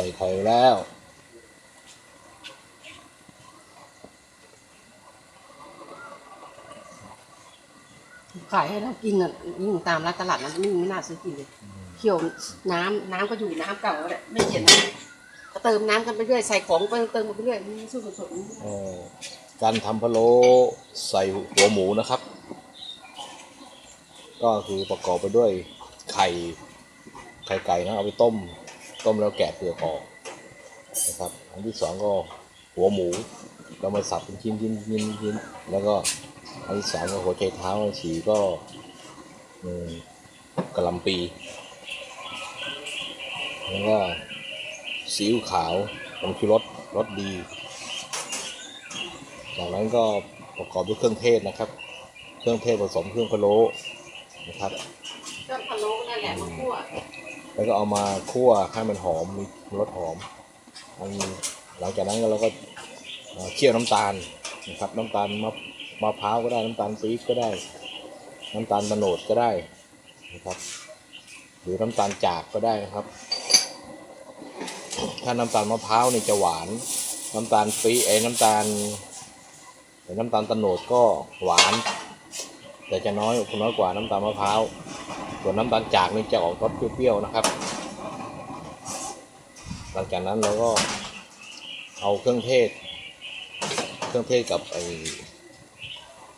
ส่ไข่แล้ว ขายให้เรากินอะยิ่งตามร้านตลาดนั้นยิ่งไม่น่าซื้อกินเลยเคี่ยวน้ำน้ำก็อยู่น้ำเก่าแล้วแหละไม่เปลี่ยนน้ำก็เติมน้ำกันไปเรื่อยใส่ของไปเติมไปเรื่อยนี่สู้สดๆเอ่อการทำพะโล้ใส่หัวหมูนะครับ ก็คือประกอบไปด้วยไข่ไข่ไก่นะเอาไปต้ม ต้มแล้วแกะเปลือกออกนะครับอันที่สองก็หัวหมูเรามาสับเป็นชิ้นชิ้นชิ้นชิ้นแล้วก็อันที่สามก็หัวใจเท้าอันที่สี่ก็อืมกระหลำปี แล้วก็ซีอิ๊วขาวผงชูรสรสดี จากนั้นก็ประกอบด้วยเครื่องเทศนะครับ เครื่องเทศผสมเครื่องพะโล้นะครับก็พะโล้นั่นแหละมะกั่ว แล้วก็เอามาคั่วให้มันหอมมีรสหอมอันหลังจากนั้นเราก็เคี่ยวน้ำตาลนะครับน้ำตาลมะมะพร้าวก็ได้น้ำตาลปี๊บก็ได้ น้ำตาลตะโนดก็ได้นะครับ หรือน้ำตาลจากก็ได้นะครับ ถ้าน้ำตาลมะพร้าวนี่จะหวาน น้ำตาลปี๊บไอ้น้ำตาลไอ้น้ำตาลตะโนดก็หวาน แต่จะน้อยน้อยกว่าน้ำตาลมะพร้าว ส่วนน้ำตาลจากนี่จะออกรสเปรี้ยวๆนะครับ หลังจากนั้นเราก็เอาเครื่องเทศ เครื่องเทศกับไอ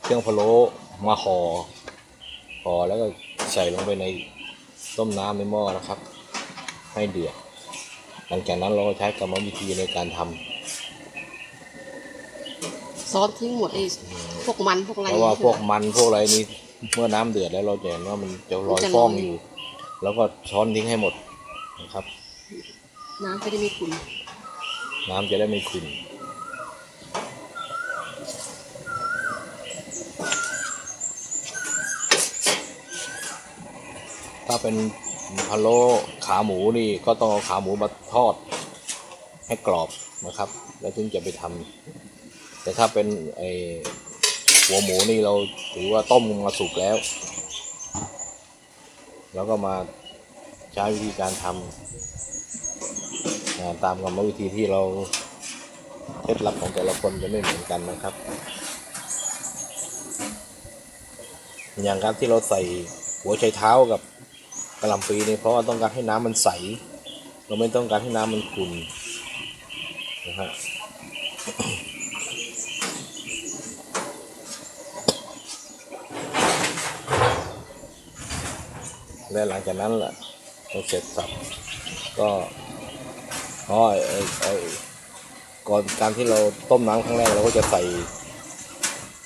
เครื่องพะโล้มาห่อห่อแล้วก็ใส่ลงไปในต้มน้ำในหม้อนะครับ ให้เดือดหลังจากนั้นเราก็ใช้กรรมวิธีในการทำซอสทิ้งหมดไอ้พวกมันพวกอะไรเพราะว่าพวกมันพวกอะไรนี่ เมื่อน้ำเดือดแล้วเราจะเห็นว่ามันจะลอยฟองอยู่ แล้วก็ช้อนทิ้งให้หมดนะครับ น้ำไม่ได้มีขุ่นน้ำจะได้ไม่ขุ่นถ้าเป็นพะโล้ขาหมูนี่ก็ต้องเอาขาหมูมาทอดให้กรอบนะครับ แล้วถึงจะไปทำแต่ถ้าเป็นไอ หัวหมูนี่เราถือว่าต้มมาสุกแล้ว แล้วก็มาใช้วิธีการทำตามกรรมวิธีที่เราเคล็ดลับของแต่ละคนจะไม่เหมือนกันนะครับ อย่างการที่เราใส่หัวไชเท้ากับกระหล่ำปีนี่เพราะว่าต้องการให้น้ำมันใส เราไม่ต้องการให้น้ำมันขุ่นนะฮะ และหลังจากนั้นแหละเราเสร็จสับก็อ๋อไอ้ไอ้ก่อนการที่เราต้มน้ำครั้งแรกเราก็จะใส่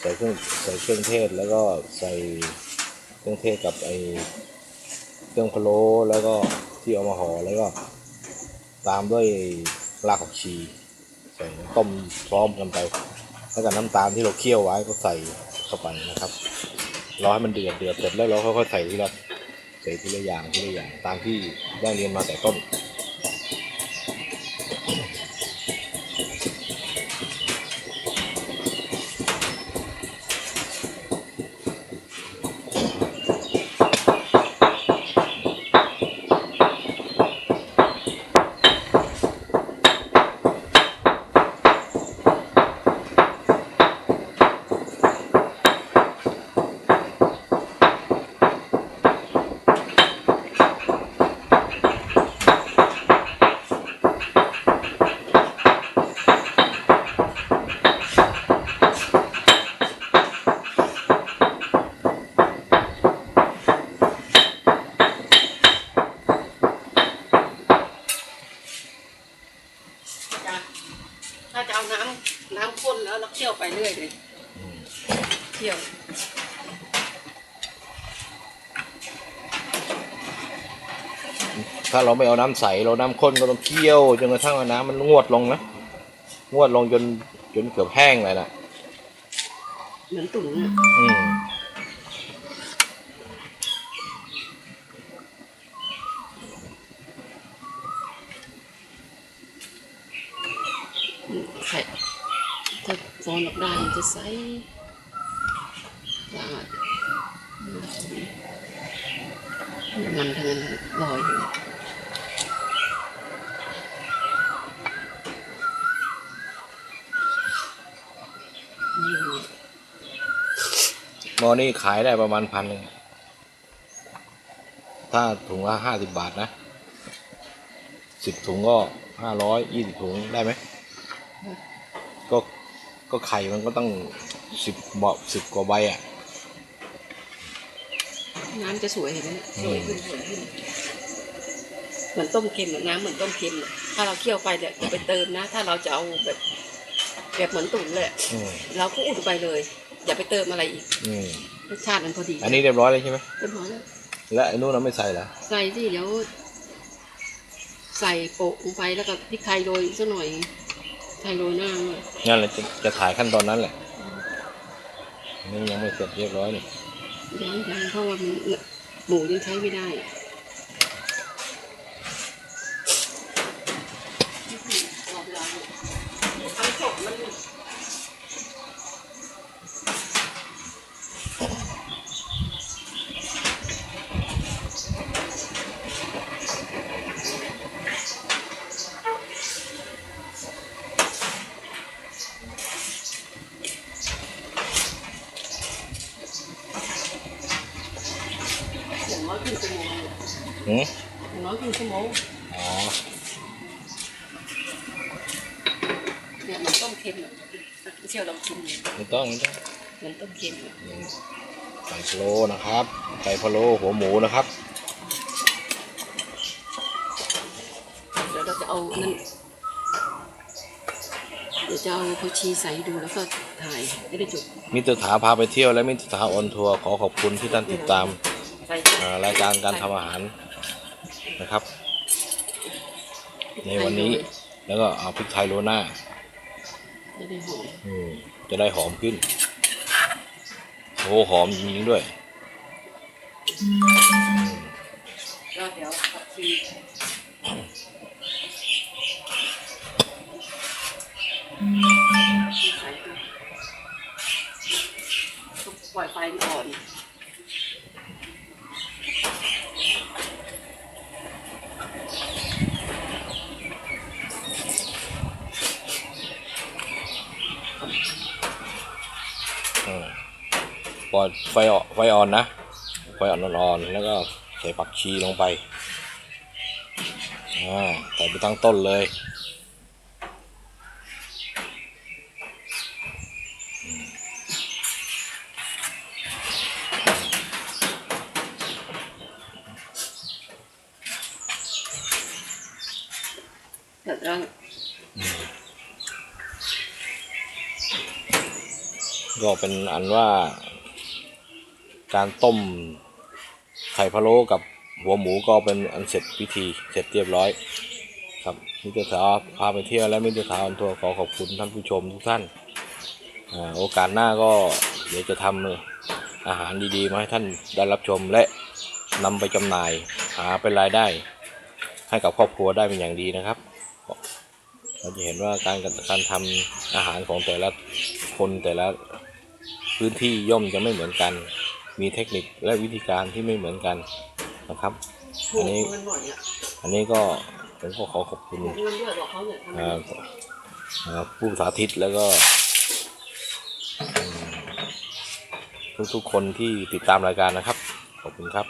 ใส่เครื่องใส่เครื่องเทศแล้วก็ใส่เครื่องเทศกับไอ้เครื่องพะโล้แล้วก็ที่เอามาห่อแล้วก็ตามด้วยรากผักชีใส่ต้มพร้อมกันไปแล้วก็น้ำตาลที่เราเคี่ยวไว้ก็ใส่เข้าไปนะครับรอให้มันเดือดเดือดเสร็จแล้วเราค่อยๆใส่ทีละ ไปทีละอย่างทีละอย่างตามที่ได้เรียนมาแต่ต้น จะถ้าจะเอาน้ำน้ำข้นแล้วเราเคี่ยวไปเรื่อยเลยเคี่ยว ถ้าเราไม่เอาน้ำใสเราน้ำข้นก็ต้องเคี่ยวจนกระทั่งน้ำมันงวดลงนะงวดลงจนจนเกือบแห้งเลยนะเหมือนตุ๋นน่ะอืมไข่ถ้าฟอนออกได้มันจะใสสะอาดมันทั้งนั้นลอยอยู่ อนี่ขายได้ประมาณพันหนึ่งถ้าถุงละห้าสิบบาทนะสิบถุงก็ห้าร้อยยี่สิบถุงได้ไหมก็ก็ไข่มันก็ต้องสิบเบาสิบกว่าใบอะน้ำจะสวยเห็นไหมเนี่ยสวยขึ้นสวยขึ้นเหมือนต้มเค็มอะน้ำเหมือนต้มเค็มอะถ้าเราเคี่ยวไปเนี่ยอย่าไปเติมนะ ถ้าเราจะเอาแบบ แบบเหมือนตุ๋นเลยอะอืมเราก็อุดไปเลย อย่าไปเติมอะไรอีกอืมรสชาติมันพอดีอันนี้เรียบร้อยเลยใช่ไหมเรียบร้อยแล้วและไอ้นู้นเราไม่ใส่เหรอใส่ที่เดี๋ยว ใส่โปะลงไปแล้วก็พริกไทยโรยสักหน่อยไทยโรยหน้าด้วยงั้นเราจะจะถ่ายขั้นตอนนั้นแหละอันนี่ยังไม่เสร็จเรียบร้อยนี่ยังยังเพราะว่ามันหมูยังใช้ไม่ได้ น้อยครึ่งชั่วโมงหืมอย่างน้อยครึ่งชั่วโมงอ๋อเนี่ยมันต้มเค็มอะเชี่ยวลองชิมดูไม่ต้องไม่ต้องมันต้มเค็มอะนี่ไก่พะโล้นะครับไก่พะโล้หัวหมูนะครับ เดี๋ยวเราจะเอานั่นเดี๋ยวจะเอาผักชีใส่ดูแล้วก็ถ่ายจะได้จบ มิตรถาพาไปเที่ยวและมิตรถาออนทัวร์ขอขอบคุณที่ท่านติดตามใส่ อ่ารายการการทำอาหารนะครับ ในวันนี้แล้วก็เอาพริกไทยโรยหน้าจะได้หอมอืมจะได้หอมขึ้นโอ้หอมจริงๆด้วยแล้วเดี๋ยว อยไฟอ่อนไฟอ่อนนะ ไฟอ่อนอ่อนๆแล้วก็ใส่ผักชีลงไปอ่าใส่ไปตั้งต้นเลยเดี๋ยวเราก็เป็นอันว่า การต้มไข่พะโล้กับหัวหมูก็เป็นอันเสร็จพิธีเสร็จเรียบร้อย ครับมิตรสาวพาไปเที่ยวและมิตรสาวออนทัวร์ขอขอบคุณท่านผู้ชมทุกท่านอโอกาสหน้าก็เดี๋ยวจะทำอาหารดีๆ มาให้ท่านได้รับชมและนำไปจำหน่ายหาเป็นรายได้ ให้กับครอบครัวได้เป็นอย่างดีนะครับ เราจะเห็นว่าการการทำอาหารของแต่ละคนแต่ละพื้นที่ย่อมจะไม่เหมือนกัน มีเทคนิคและวิธีการที่ไม่เหมือนกันนะครับถูอักนนี้เงินบ่อยอะอันนี้ก็ผมก็ขอขอบคุณถูกเงินด้วยบอกเขาเนี่ยทำไมอ่าอ่าผู้สาธิตแล้วก็อืมทุกๆคนที่ติดตามรายการนะครับ ขอบคุณครับ